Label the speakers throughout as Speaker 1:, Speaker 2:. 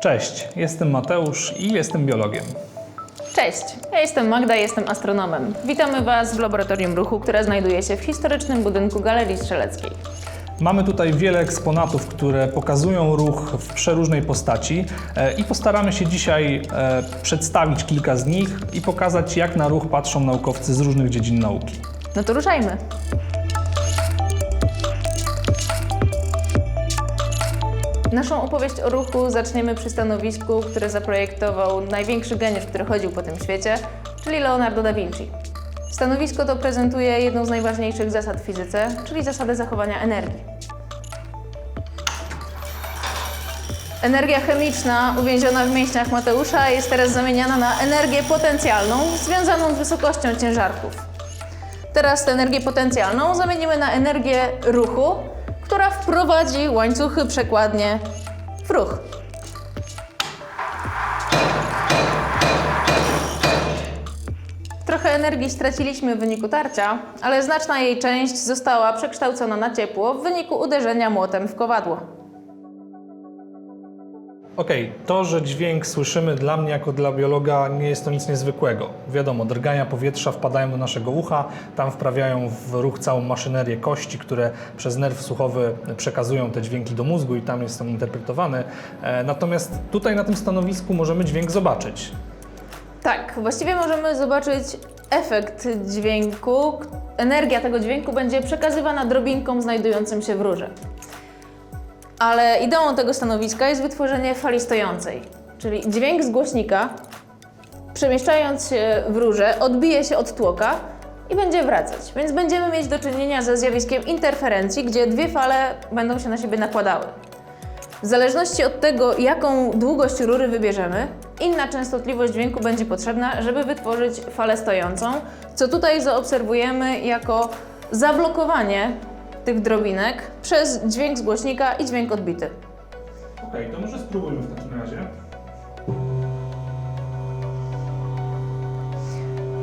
Speaker 1: Cześć, jestem Mateusz i jestem biologiem.
Speaker 2: Cześć, ja jestem Magda, jestem astronomem. Witamy Was w Laboratorium Ruchu, które znajduje się w historycznym budynku Galerii Strzeleckiej.
Speaker 1: Mamy tutaj wiele eksponatów, które pokazują ruch w przeróżnej postaci e, i postaramy się dzisiaj e, przedstawić kilka z nich i pokazać, jak na ruch patrzą naukowcy z różnych dziedzin nauki.
Speaker 2: No to ruszajmy. Naszą opowieść o ruchu zaczniemy przy stanowisku, które zaprojektował największy geniusz, który chodził po tym świecie, czyli Leonardo da Vinci. Stanowisko to prezentuje jedną z najważniejszych zasad w fizyce, czyli zasadę zachowania energii. Energia chemiczna uwięziona w mięśniach Mateusza jest teraz zamieniana na energię potencjalną związaną z wysokością ciężarków. Teraz tę energię potencjalną zamienimy na energię ruchu, która wprowadzi łańcuchy przekładnie w ruch. Trochę energii straciliśmy w wyniku tarcia, ale znaczna jej część została przekształcona na ciepło w wyniku uderzenia młotem w kowadło.
Speaker 1: Okej, to, że dźwięk słyszymy dla mnie jako dla biologa nie jest to nic niezwykłego. Wiadomo, drgania powietrza wpadają do naszego ucha, tam wprawiają w ruch całą maszynerię kości, które przez nerw słuchowy przekazują te dźwięki do mózgu i tam jest on interpretowany. E, Natomiast tutaj na tym stanowisku możemy dźwięk zobaczyć.
Speaker 2: Tak, właściwie możemy zobaczyć efekt dźwięku. Energia tego dźwięku będzie przekazywana drobinkom znajdującym się w rurze. Ale ideą tego stanowiska jest wytworzenie fali stojącej, czyli dźwięk z głośnika, przemieszczając się w rurze, odbije się od tłoka i będzie wracać. Więc będziemy mieć do czynienia ze zjawiskiem interferencji, gdzie dwie fale będą się na siebie nakładały. W zależności od tego, jaką długość rury wybierzemy, inna częstotliwość dźwięku będzie potrzebna, żeby wytworzyć falę stojącą, co tutaj zaobserwujemy jako zablokowanie tych drobinek przez dźwięk z głośnika i dźwięk odbity.
Speaker 1: Okej, to może spróbujmy w takim razie.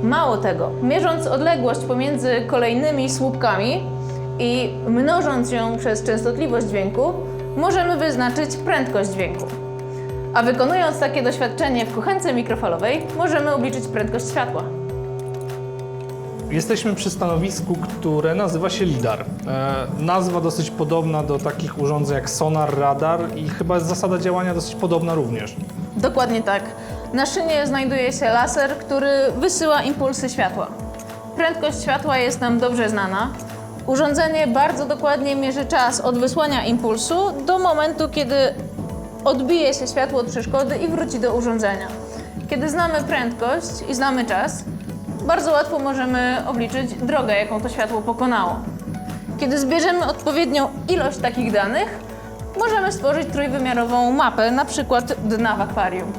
Speaker 2: Mało tego, mierząc odległość pomiędzy kolejnymi słupkami i mnożąc ją przez częstotliwość dźwięku, możemy wyznaczyć prędkość dźwięku. A wykonując takie doświadczenie w kuchence mikrofalowej, możemy obliczyć prędkość światła.
Speaker 1: Jesteśmy przy stanowisku, które nazywa się LIDAR. E, nazwa dosyć podobna do takich urządzeń jak sonar, radar i chyba zasada działania dosyć podobna również.
Speaker 2: Dokładnie tak. Na szynie znajduje się laser, który wysyła impulsy światła. Prędkość światła jest nam dobrze znana. Urządzenie bardzo dokładnie mierzy czas od wysłania impulsu do momentu, kiedy odbije się światło od przeszkody i wróci do urządzenia. Kiedy znamy prędkość i znamy czas, bardzo łatwo możemy obliczyć drogę, jaką to światło pokonało. Kiedy zbierzemy odpowiednią ilość takich danych, możemy stworzyć trójwymiarową mapę, na przykład dna w akwarium.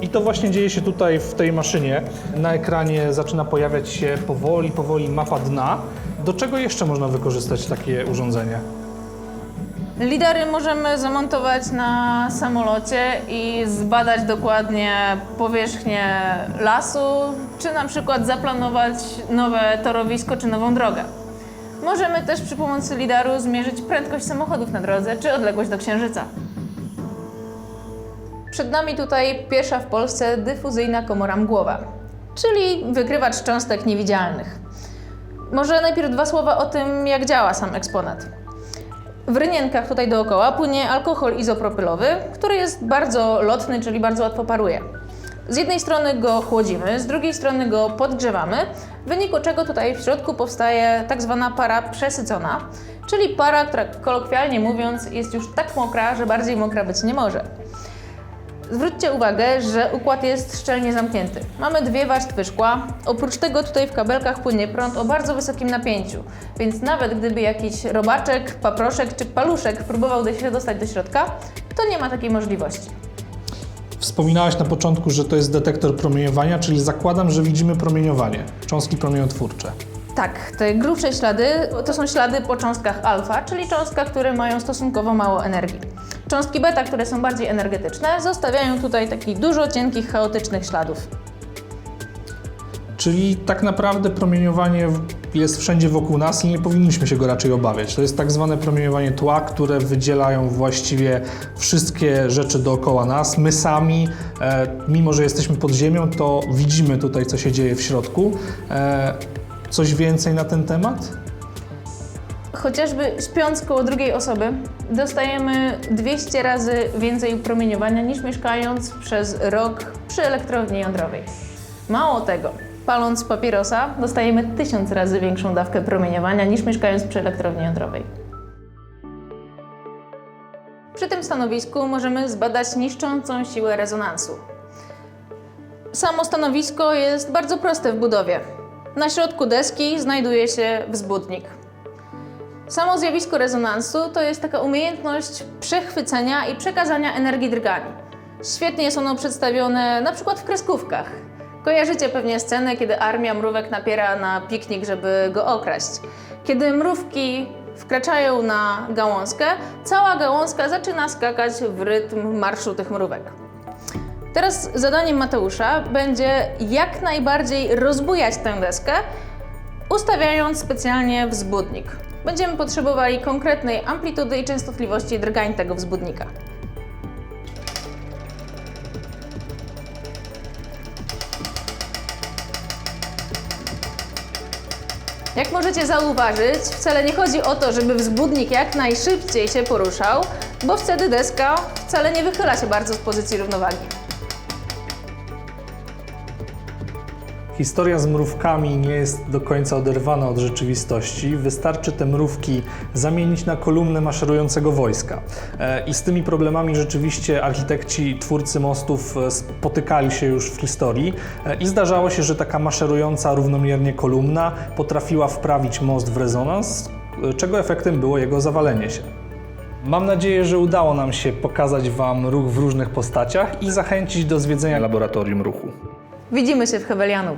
Speaker 1: I to właśnie dzieje się tutaj w tej maszynie. Na ekranie zaczyna pojawiać się powoli, powoli mapa dna. Do czego jeszcze można wykorzystać takie urządzenie?
Speaker 2: Lidary możemy zamontować na samolocie i zbadać dokładnie powierzchnię lasu, czy na przykład zaplanować nowe torowisko czy nową drogę. Możemy też przy pomocy lidaru zmierzyć prędkość samochodów na drodze czy odległość do Księżyca. Przed nami tutaj pierwsza w Polsce dyfuzyjna komora mgłowa, czyli wykrywacz cząstek niewidzialnych. Może najpierw dwa słowa o tym, jak działa sam eksponat. W rynienkach tutaj dookoła płynie alkohol izopropylowy, który jest bardzo lotny, czyli bardzo łatwo paruje. Z jednej strony go chłodzimy, z drugiej strony go podgrzewamy, w wyniku czego tutaj w środku powstaje tak zwana para przesycona, czyli para, która kolokwialnie mówiąc jest już tak mokra, że bardziej mokra być nie może. Zwróćcie uwagę, że układ jest szczelnie zamknięty. Mamy dwie warstwy szkła. Oprócz tego tutaj w kabelkach płynie prąd o bardzo wysokim napięciu, więc nawet gdyby jakiś robaczek, paproszek czy paluszek próbował się dostać do środka, to nie ma takiej możliwości.
Speaker 1: Wspominałaś na początku, że to jest detektor promieniowania, czyli zakładam, że widzimy promieniowanie, cząstki promieniotwórcze.
Speaker 2: Tak, te grubsze ślady to są ślady po cząstkach alfa, czyli cząstkach, które mają stosunkowo mało energii. Cząstki beta, które są bardziej energetyczne, zostawiają tutaj takich dużo cienkich, chaotycznych śladów.
Speaker 1: Czyli tak naprawdę promieniowanie jest wszędzie wokół nas i nie powinniśmy się go raczej obawiać. To jest tak zwane promieniowanie tła, które wydzielają właściwie wszystkie rzeczy dookoła nas. My sami, e, mimo że jesteśmy pod ziemią, to widzimy tutaj, co się dzieje w środku. E, coś więcej na ten temat?
Speaker 2: Chociażby śpiąc koło drugiej osoby, dostajemy 200 razy więcej promieniowania niż mieszkając przez rok przy elektrowni jądrowej. Mało tego, paląc papierosa, dostajemy 1000 razy większą dawkę promieniowania niż mieszkając przy elektrowni jądrowej. Przy tym stanowisku możemy zbadać niszczącą siłę rezonansu. Samo stanowisko jest bardzo proste w budowie. Na środku deski znajduje się wzbudnik. Samo zjawisko rezonansu to jest taka umiejętność przechwycenia i przekazania energii drgani. Świetnie jest ono przedstawione na przykład w kreskówkach. Kojarzycie pewnie scenę, kiedy armia mrówek napiera na piknik, żeby go okraść. Kiedy mrówki wkraczają na gałązkę, cała gałązka zaczyna skakać w rytm marszu tych mrówek. Teraz zadaniem Mateusza będzie jak najbardziej rozbujać tę deskę, ustawiając specjalnie wzbudnik. Będziemy potrzebowali konkretnej amplitudy i częstotliwości drgań tego wzbudnika. Jak możecie zauważyć, wcale nie chodzi o to, żeby wzbudnik jak najszybciej się poruszał, bo wtedy deska wcale nie wychyla się bardzo z pozycji równowagi.
Speaker 1: Historia z mrówkami nie jest do końca oderwana od rzeczywistości. Wystarczy te mrówki zamienić na kolumnę maszerującego wojska. E, I z tymi problemami rzeczywiście architekci, twórcy mostów e, spotykali się już w historii. E, I zdarzało się, że taka maszerująca równomiernie kolumna potrafiła wprawić most w rezonans, czego efektem było jego zawalenie się. Mam nadzieję, że udało nam się pokazać Wam ruch w różnych postaciach i zachęcić do zwiedzenia laboratorium ruchu.
Speaker 2: Widzimy się w Hewelianum.